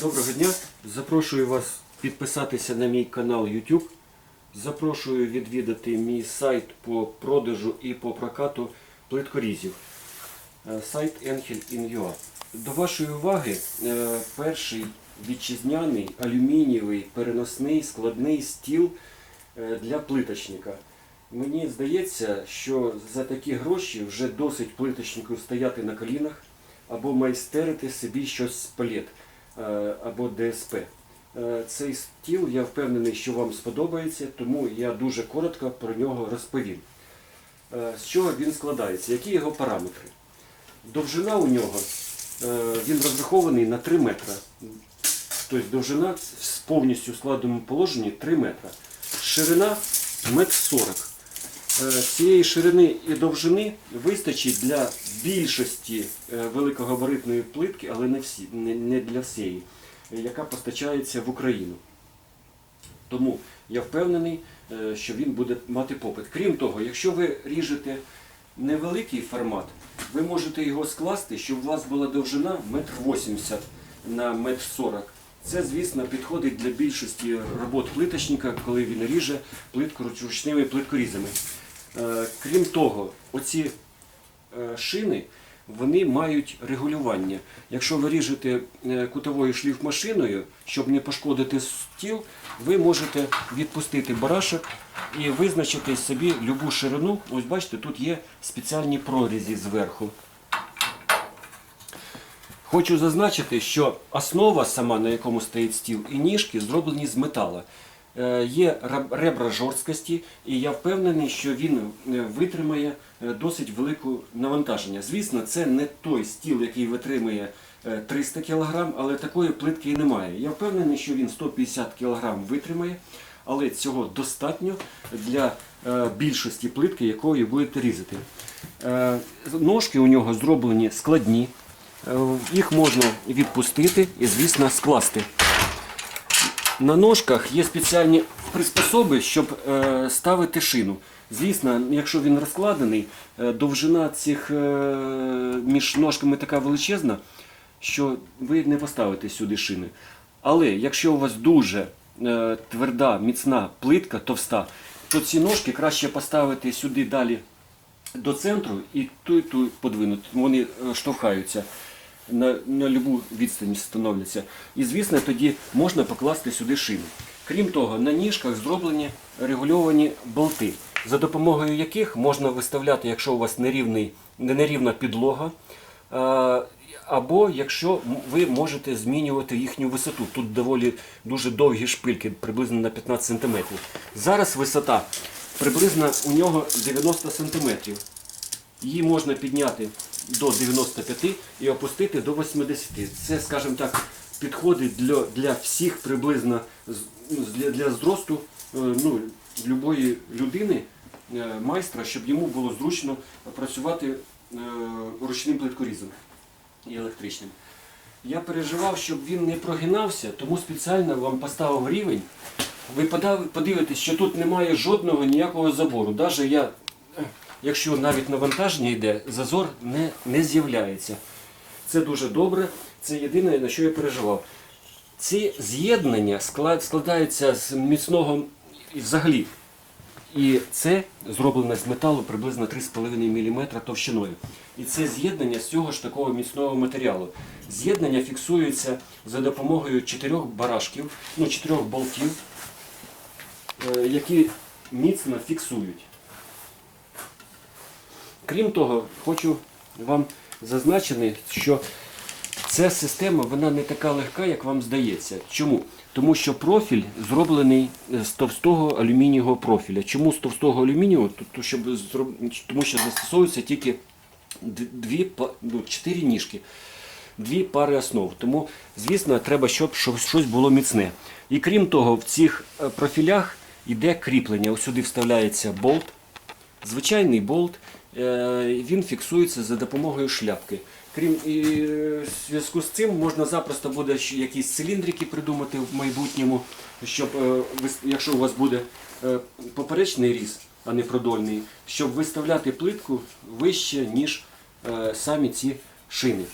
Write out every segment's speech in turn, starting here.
Доброго дня. Запрошую вас підписатися на мій канал YouTube. Запрошую відвідати мій сайт по продажу і по прокату плиткорізів. Е, Сайт Enhel.in.ua. До вашої уваги е, перший вітчизняний алюмінієвий переносний складний стіл е, для плиточника. Мені здається, що за такі гроші вже досить плиточнику стояти на колінах або майстерити собі щось з палет або ДСП. Е, Цей стіл, я впевнений, що вам сподобається, тому я дуже коротко про нього розповім. Е, З чого він складається? Які його параметри? Довжина у нього, е, він розрахований на 3 метри. Тобто довжина в повністю складеному положенні 3 метри. Ширина 1,40 м. Е, Цієї ширини і довжини вистачить для більшості е, великогабаритної плитки, але не, всі, не, для всієї, яка постачається в Україну. Тому я впевнений, е, що він буде мати попит. Крім того, якщо ви ріжете невеликий формат, ви можете його скласти, щоб у вас була довжина 1,80 м на 1,40 м. Це, звісно, підходить для більшості робот плиточника, коли він ріже плитку ручними плиткорізами. Е, Крім того, оці е, шини вони мають регулювання. Якщо ви ріжете е, кутовою шліфмашиною, щоб не пошкодити стіл, ви можете відпустити барашок і визначити собі любу ширину. Ось бачите, тут є спеціальні прорізі зверху. Хочу зазначити, що основа сама, на якому стоїть стіл, і ніжки зроблені з металу. Е, Є ребра жорсткості, і я впевнений, що він е, витримає е, досить велике навантаження. Звісно, це не той стіл, який витримує е, 300 кг, але такої плитки і немає. Я впевнений, що він 150 кг витримає, але цього достатньо для більшості плитки, якою будете різати. Ножки у нього зроблені складні. Їх можна відпустити і, звісно, скласти. На ножках є спеціальні приспособи, щоб е, ставити шину. Звісно, якщо він розкладений, е, довжина цих е, між ножками така величезна, що ви не поставите сюди шини. Але якщо у вас дуже тверда, міцна плитка, товста, то ці ножки краще поставити сюди далі до центру і ту і ту подвинути. Вони штовхаються на, на любу відстань становляться. І звісно, тоді можна покласти сюди шину. Крім того, на ніжках зроблені регульовані болти, за допомогою яких можна виставляти, якщо у вас нерівний, нерівна підлога, або якщо ви можете змінювати їхню висоту. Тут доволі дуже довгі шпильки, приблизно на 15 см. Зараз висота приблизно у нього 90 см. Її можна підняти до 95 і опустити до 80. Це, скажімо так, підходить для, для всіх приблизно для, для зросту е, ну, любої людини, е, майстра, щоб йому було зручно працювати е, ручним плиткорізом і електричним. Я переживав, щоб він не прогинався, тому спеціально вам поставив рівень. Ви подивитесь, що тут немає жодного ніякого забору. Навіть я, якщо навіть навантаження йде, зазор не, не з'являється. Це дуже добре. Це єдине, на що я переживав. Ці з'єднання склад- складаються з міцного взагалі. І це зроблено з металу приблизно 3,5 мм товщиною. І це з'єднання з цього ж такого міцного матеріалу. З'єднання фіксується за допомогою чотирьох барашків, ну, чотирьох болтів, е, які міцно фіксують. Крім того, хочу вам зазначити, що ця система вона не така легка, як вам здається. Чому? Тому що профіль зроблений з товстого алюмінієвого профіля. Чому з товстого алюмінієвого? Тому що застосовуються тільки дві, ну, чотири ніжки, дві пари основ. Тому, звісно, треба, щоб щось було міцне. І крім того, в цих е, профілях йде кріплення. Ось сюди вставляється болт, звичайний болт, е, він фіксується за допомогою шляпки. Крім і е, в зв'язку з цим можна запросто буде якісь циліндрики придумати в майбутньому, щоб е, якщо у вас буде е, поперечний різ, а не продольний, щоб виставляти плитку вище, ніж е, самі ці шини.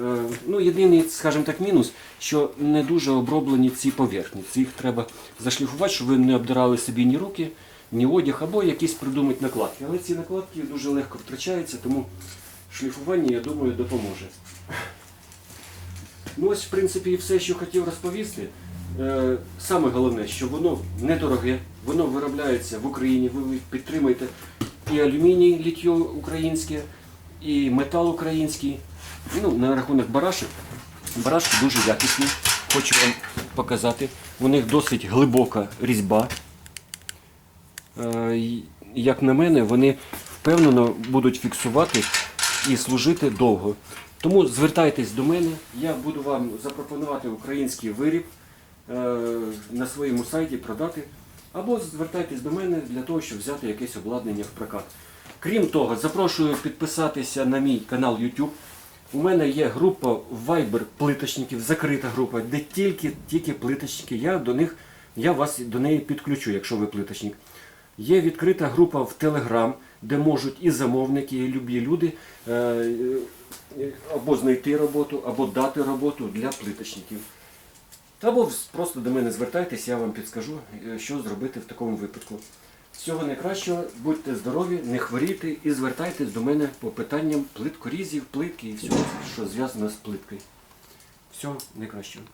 Е, Ну, єдиний, скажімо так, мінус, що не дуже оброблені ці поверхні. Їх треба зашліфувати, щоб ви не обдирали собі ні руки, ні одяг, або якісь придумати накладки. Але ці накладки дуже легко втрачаються, тому шліфування, я думаю, допоможе. Ну ось, в принципі, і все, що хотів розповісти. Е, Саме головне, що воно недороге, воно виробляється в Україні. Ви підтримуєте і алюміній літьо українське, і метал український. Ну, на рахунок барашек. Барашки дуже якісні. Хочу вам показати. У них досить глибока різьба. Е, Як на мене, вони впевнено будуть фіксувати і служити довго. Тому звертайтесь до мене, я буду вам запропонувати український виріб е, на своєму сайті продати. Або звертайтесь до мене для того, щоб взяти якесь обладнання в прокат. Крім того, запрошую підписатися на мій канал YouTube. У мене є група Viber плиточників, закрита група, де тільки, тільки плиточники. Я до них, я вас до неї підключу, якщо ви плиточник. Є відкрита група в Telegram, де можуть і замовники, і любі люди е, е, або знайти роботу, або дати роботу для плиточників. Або просто до мене звертайтесь, я вам підскажу, е, що зробити в такому випадку. Всього найкращого, будьте здорові, не хворійте і звертайтесь до мене по питанням плиткорізів, плитки і всього, що зв'язано з плиткою. Всього найкращого.